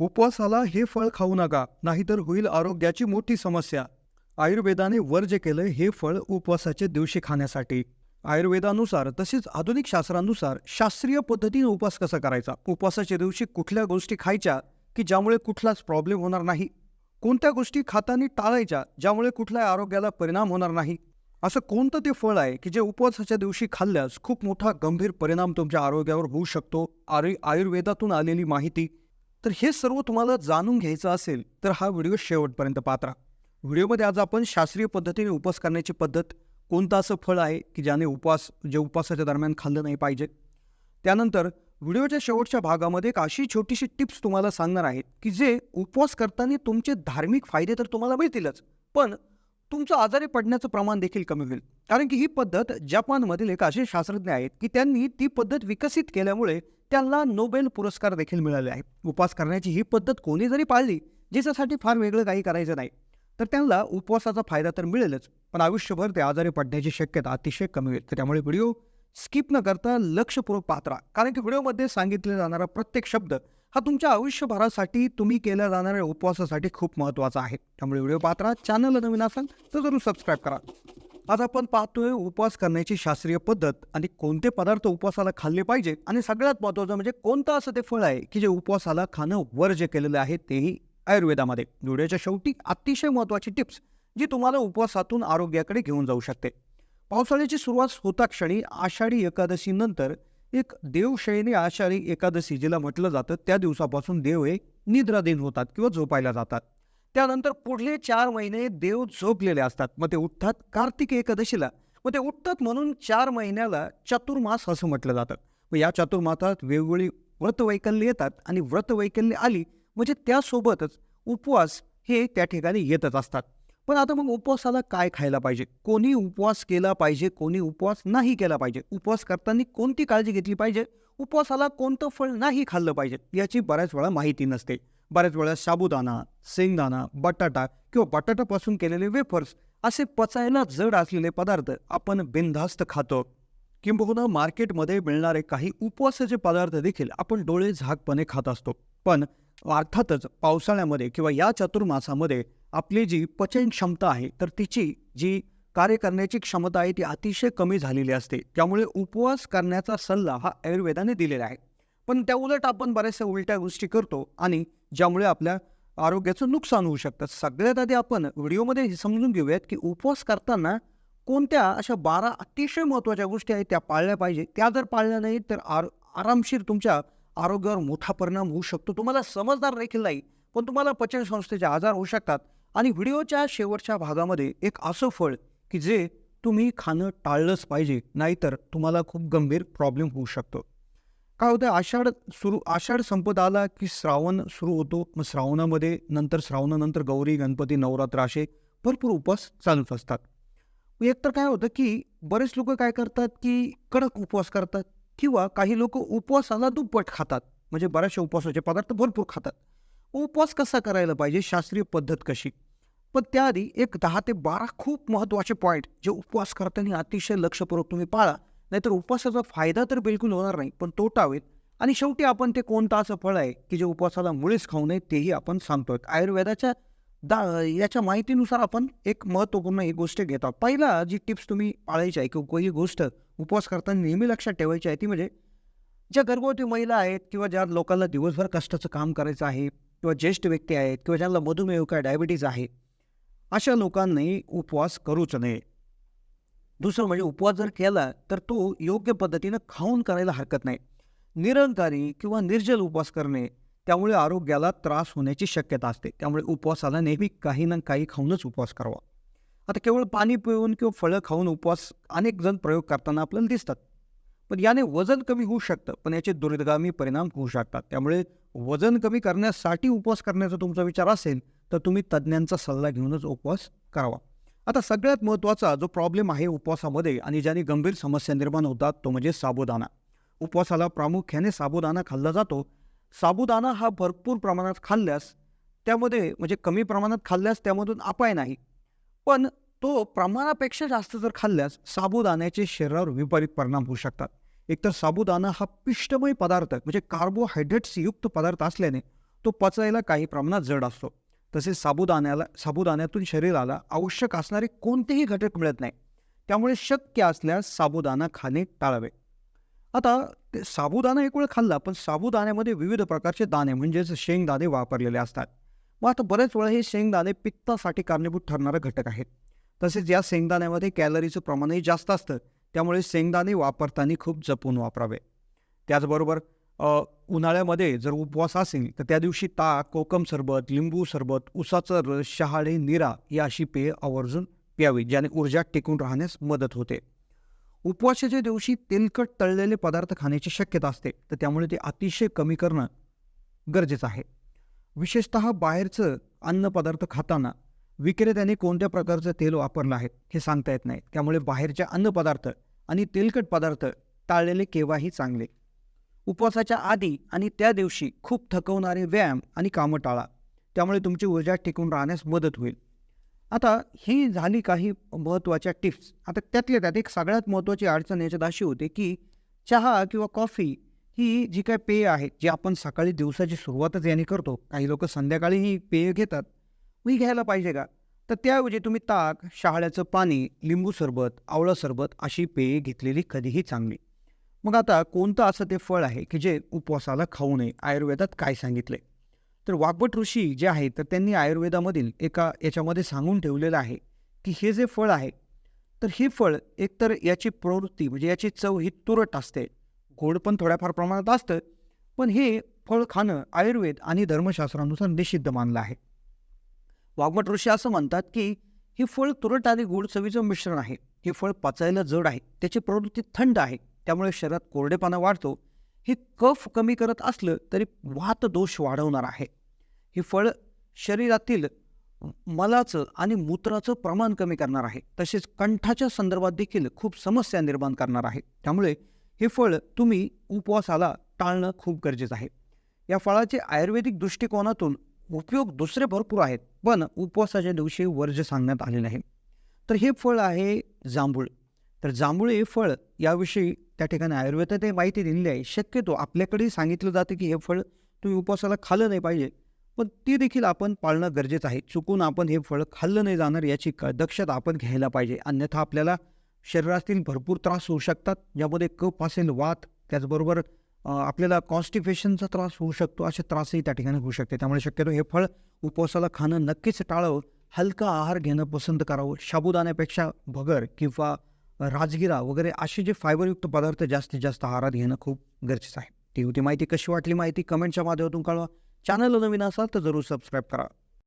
उपवासाला हे फळ खाऊ नका नाहीतर होईल आरोग्याची मोठी समस्या. आयुर्वेदाने वर्ज केलं हे फळ उपवासाच्या दिवशी खाण्यासाठी. आयुर्वेदानुसार तसेच आधुनिक शास्त्रानुसार शास्त्रीय पद्धतीने उपवास कसा करायचा? उपवासाच्या दिवशी कुठल्या गोष्टी खायच्या की ज्यामुळे कुठलाच प्रॉब्लेम होणार नाही? कोणत्या गोष्टी खाताना टाळायच्या ज्यामुळे कुठल्याही आरोग्याला परिणाम होणार नाही? असं कोणतं ते फळ आहे की जे उपवासाच्या दिवशी खाल्ल्यास खूप मोठा गंभीर परिणाम तुमच्या आरोग्यावर होऊ शकतो? आरु आयुर्वेदातून आलेली माहिती तर हे सर्व तुम्हाला जाणून घ्यायचं असेल तर हा व्हिडिओ शेवटपर्यंत पात्रा व्हिडिओमध्ये आज आपण शास्त्रीय पद्धतीने उपवास करण्याची पद्धत कोणतं असं फळ आहे की ज्याने उपवास जे उपवासाच्या दरम्यान खाल्लं नाही पाहिजे? त्यानंतर व्हिडिओच्या शेवटच्या भागामध्ये एक अशी छोटीशी टिप्स तुम्हाला सांगणार आहेत की जे उपवास करताना तुमचे धार्मिक फायदे तर तुम्हाला मिळतीलच पण तुमचं आजारी पडण्याचं प्रमाण देखील कमी होईल. कारण की ही पद्धत जपानमधील एक असे शास्त्रज्ञ आहेत की त्यांनी ती पद्धत विकसित केल्यामुळे त्यांना नोबेल पुरस्कार देखील मिळाले आहे उपवास करण्याची ही पद्धत कोणी जरी पाळली ज्याच्यासाठी फार वेगळं काही करायचं नाही तर त्यांना उपवासाचा फायदा तर मिळेलच पण आयुष्यभर ते आजारी पडण्याची शक्यता अतिशय कमी होईल. तर त्यामुळे व्हिडिओ स्किप न करता लक्षपूर्वक पात्रा कारण की व्हिडिओमध्ये सांगितले जाणारा प्रत्येक शब्द हा तुमच्या आयुष्यभरासाठी तुम्ही केल्या जाणाऱ्या उपवासासाठी खूप महत्त्वाचा आहे. त्यामुळे व्हिडिओ पात्रा चॅनलला नवीन असाल तर जरूर सबस्क्राईब करा. आज आपण पाहतोय उपवास करण्याची शास्त्रीय पद्धत आणि कोणते पदार्थ उपवासाला खाल्ले पाहिजे आणि सगळ्यात महत्त्वाचं म्हणजे कोणतं असं ते फळ आहे की जे उपवासाला खाणं वर्ज्य केलेलं आहे तेही आयुर्वेदामध्ये. व्हिडिओच्या शेवटी अतिशय महत्त्वाची टिप्स जी तुम्हाला उपवासातून आरोग्याकडे घेऊन जाऊ शकते. पावसाळ्याची सुरुवात होता क्षणी आषाढी एकादशीनंतर एक देवशयनी आषाढी एकादशी जिला म्हटलं जातं त्या दिवसापासून देव हे निद्राधीन होतात किंवा झोपायला जातात. त्यानंतर पुढले चार महिने देव झोपलेले असतात. मग ते उठतात कार्तिक एकादशीला. मग ते उठतात म्हणून चार महिन्याला चतुर्मास असं म्हटलं जातं. मग या चतुर्मासात वेगवेगळी व्रतवैकल्य येतात आणि व्रतवैकल्य आली म्हणजे त्यासोबतच उपवास हे त्या ठिकाणी येतच असतात. पण आता मग उपवासाला काय खायला पाहिजे? कोणी उपवास केला पाहिजे कोणी उपवास नाही केला पाहिजे? उपवास करताना कोणती काळजी घेतली पाहिजे? उपवासाला कोणतं फळ नाही खाल्लं पाहिजे याची बऱ्याच वेळा माहिती नसते. बऱ्याच वेळा साबुदाणा शेंगदाणा बटाटा किंवा बटाटापासून केलेले वेफर्स असे पचायला जड असलेले पदार्थ आपण बिनधास्त खातो. किंबहुना मार्केटमध्ये मिळणारे काही उपवासाचे पदार्थ देखील आपण डोळे झाकपणे खात असतो. पण अर्थातच पावसाळ्यामध्ये किंवा या चतुर्मासामध्ये आपली जी पचन क्षमता आहे तर तिची जी कार्य करण्याची क्षमता आहे ती अतिशय कमी झालेली असते. त्यामुळे उपवास करण्याचा सल्ला हा आयुर्वेदाने दिलेला आहे. पण त्या उलट आपण बऱ्याचशा उलट्या गोष्टी करतो आणि ज्यामुळे आपल्या आरोग्याचं नुकसान होऊ शकतं. सगळ्यात आधी आपण व्हिडिओमध्ये हे समजून घेऊयात की उपवास करताना कोणत्या अशा बारा अतिशय महत्त्वाच्या गोष्टी आहेत त्या पाळल्या पाहिजे. त्या जर पाळल्या नाही तर आर आरामशीर तुमच्या आरोग्यावर मोठा परिणाम होऊ शकतो. तुम्हाला समजदार देखील नाही पण तुम्हाला पचनसंस्थेचे आजार होऊ शकतात. आणि व्हिडिओच्या शेवटच्या भागामध्ये एक असं फळ की जे तुम्ही खाणं टाळलंच पाहिजे नाहीतर तुम्हाला खूप गंभीर प्रॉब्लेम होऊ शकतो. काय होतं आषाढ सुरू आषाढ संपत आला की श्रावण सुरू होतो. मग श्रावणामध्ये नंतर श्रावणानंतर गौरी गणपती नवरात्र असे भरपूर उपवास चालूच असतात. एकतर काय होतं की बरेच लोक काय करतात की कडक उपवास करतात किंवा काही लोक उपवासाला दुप्पट खातात. म्हणजे बऱ्याचशा उपवासाचे पदार्थ भरपूर खातात. उपवास कसा करायला पाहिजे? शास्त्रीय पद्धत कशी? पण त्याआधी एक दहा ते बारा खूप महत्त्वाचे पॉईंट जे उपवास करताना अतिशय लक्षपूर्वक तुम्ही पाळा. नाहीतर उपवासाचा फायदा तर बिलकुल होणार नाही पण तोटा होईल आणि शेवटी आपण ते कोणतं असं फळ आहे की जे उपवासाला मुळीच खाऊ नये तेही आपण सांगतोय. आयुर्वेदाच्या दा याच्या माहितीनुसार आपण एक महत्त्वपूर्ण ही गोष्ट घेतो पहिला जी टिप्स तुम्ही पाळायची आहे किंवा ही गोष्ट उपवास करताना नेहमी लक्षात ठेवायची आहे ती म्हणजे ज्या गर्भवती महिला आहेत किंवा ज्या लोकांना दिवसभर कष्टाचं काम करायचं आहे किंवा ज्येष्ठ व्यक्ती आहेत किंवा ज्यांना मधुमेह किंवा डायबिटीज आहे अशा लोकांनी उपवास करूच नये. दुसरं म्हणजे उपवास जर केला तर तो योग्य पद्धतीनं खाऊन करायला हरकत नाही. निरंकारी किंवा निर्जल उपवास करणे त्यामुळे आरोग्याला त्रास होण्याची शक्यता असते. त्यामुळे उपवासाला नेहमी काही ना काही खाऊनच उपवास करावा. आता केवळ पाणी पिऊन किंवा फळं खाऊन उपवास अनेक जण प्रयोग करताना आपल्याला दिसतात. पण याने वजन कमी होऊ शकतं पण याचे दुर्गामी परिणाम होऊ शकतात. त्यामुळे वजन कमी करण्यासाठी उपवास करण्याचा तुमचा विचार असेल तर तुम्ही तज्ज्ञांचा सल्ला घेऊनच उपवास करावा. आता सगळ्यात महत्त्वाचा जो प्रॉब्लेम आहे उपवासामध्ये आणि ज्याने गंभीर समस्या निर्माण होतात तो म्हणजे साबुदाणा. उपवासाला प्रामुख्याने साबुदाणा खाल्ला जातो. साबुदाणा हा भरपूर प्रमाणात खाल्ल्यास त्यामध्ये म्हणजे कमी प्रमाणात खाल्ल्यास त्यामधून अपाय नाही. पण तो प्रमाणापेक्षा जास्त जर खाल्ल्यास साबुदाण्याचे शरीरावर विपरीत परिणाम होऊ शकतात. एकतर साबुदाणा हा पिष्टमय पदार्थ म्हणजे कार्बोहायड्रेट्स युक्त पदार्थ असल्याने तो पचायला काही प्रमाणात जड असतो. तसेच साबुदाण्याला साबुदाण्यातून शरीराला आवश्यक असणारे कोणतेही घटक मिळत नाही. त्यामुळे शक्य असल्यास साबुदाणा खाणे टाळावे. आता ते साबुदाणा एक वेळ खाल्ला पण साबुदाण्यामध्ये विविध प्रकारचे दाणे म्हणजेच शेंगदाणे वापरलेले असतात. मग आता बरेच वेळा हे शेंगदाणे पित्तासाठी कारणीभूत ठरणारे घटक आहेत. तसेच या शेंगदाण्यामध्ये कॅलरीचं प्रमाणही जास्त असतं. त्यामुळे शेंगदाणे वापरताना खूप जपून वापरावे. त्याचबरोबर उन्हाळ्यामध्ये जर उपवास असेल तर त्या दिवशी ताक कोकम सरबत लिंबू सरबत उसाचं रस शहाळे निरा या अशी पेय आवर्जून प्यावी ज्याने ऊर्जा टिकून राहण्यास मदत होते. उपवासाच्या दिवशी तेलकट तळलेले पदार्थ खाण्याची शक्यता असते तर त्यामुळे ते अतिशय कमी करणं गरजेचं आहे. विशेषतः बाहेरचं अन्नपदार्थ खाताना विक्रेत्याने कोणत्या प्रकारचं तेल वापरलं आहे हे सांगता येत नाही. त्यामुळे बाहेरच्या अन्नपदार्थ आणि तेलकट पदार्थ टाळलेले केव्हाही चांगले. उपवासाच्या आधी आणि त्या दिवशी खूप थकवणारे व्यायाम आणि कामं टाळा. त्यामुळे तुमची ऊर्जा टिकून राहण्यास मदत होईल. आता ही झाली काही महत्त्वाच्या टिप्स. आता त्यातल्या त्यात एक सगळ्यात महत्त्वाची अडचण याच्यात अशी होते की चहा किंवा कॉफी ही जी काय पेय आहेत जी आपण सकाळी दिवसाची सुरुवातच याने करतो काही लोक संध्याकाळी ही पेय घेतात मी ही घ्यायला पाहिजे का? तर त्याऐवजी तुम्ही ताक शहाळ्याचं पाणी लिंबू सरबत आवळं सरबत अशी पेये घेतलेली कधीही चांगली. मग आता कोणतं असं ते फळ आहे की जे उपवासाला खाऊ नये? आयुर्वेदात काय सांगितले? तर वाग्भट ऋषी जे आहेत तर त्यांनी आयुर्वेदामधील एका याच्यामध्ये सांगून ठेवलेलं आहे की हे जे फळ आहे तर हे फळ एकतर याची प्रवृत्ती म्हणजे याची चव ही तुरट असते. गोड पण थोड्याफार प्रमाणात असतं पण हे फळ खाणं आयुर्वेद आणि धर्मशास्त्रानुसार निषिद्ध मानलं आहे. वाग्भट ऋषी असं म्हणतात की हे फळ तुरट आणि गोड चवीचं मिश्रण आहे. हे फळ पचायला जड आहे. त्याची प्रवृत्ती थंड आहे. त्यामुळे शरीरात कोरडेपणा वाढतो. हे कफ कमी करत असलं तरी वात दोष वाढवणार आहे. हे फळ शरीरातील मलाचं आणि मूत्राचं प्रमाण कमी करणार आहे. तसेच कंठाच्या संदर्भात देखील खूप समस्या निर्माण करणार आहे. त्यामुळे हे फळ तुम्ही उपवासाला टाळणं खूप गरजेचं आहे. या फळाचे आयुर्वेदिक दृष्टिकोनातून उपयोग दुसरे भरपूर आहेत. पण उपवासाच्या दिवशी वर्ज सांगण्यात आले आहे. तर हे फळ आहे जांभूळ. तर जांभूळ हे फळ याविषयी त्या ठिकाणी आयुर्वेदात माहिती दिलेली आहे. शक्यतो आपल्याकडे सांगितलं जातं की हे फळ तुम्ही उपवासाला खाल्लं नाही पाहिजे. पण ते देखील आपण पाळणं गरजेचं आहे. चुकून आपण हे फळ खाल्लं नाही जाणार याची क दक्षता आपण घ्यायला पाहिजे. अन्यथा आपल्याला शरीरातील भरपूर त्रास होऊ शकतात. ज्यामध्ये कप असेल वात त्याचबरोबर आपल्याला कॉन्स्टिपेशनचा त्रास होऊ शकतो. असे त्रासही त्या ठिकाणी होऊ शकते त्यामुळे शक्यतो हे फळ उपवासाला खाणं नक्कीच टाळावं. हलका आहार घेणं पसंत करावं. साबुदाण्यापेक्षा भगर किंवा राजगिरा वगैरे असे जे फायबरयुक्त पदार्थ जास्तीत जास्त आहारात घेणं खूप गरजेचं आहे. ती होती माहिती कशी वाटली माहिती कमेंटच्या माध्यमातून कळवा. चॅनलला नवीन असाल तर जरूर सबस्क्राईब करा.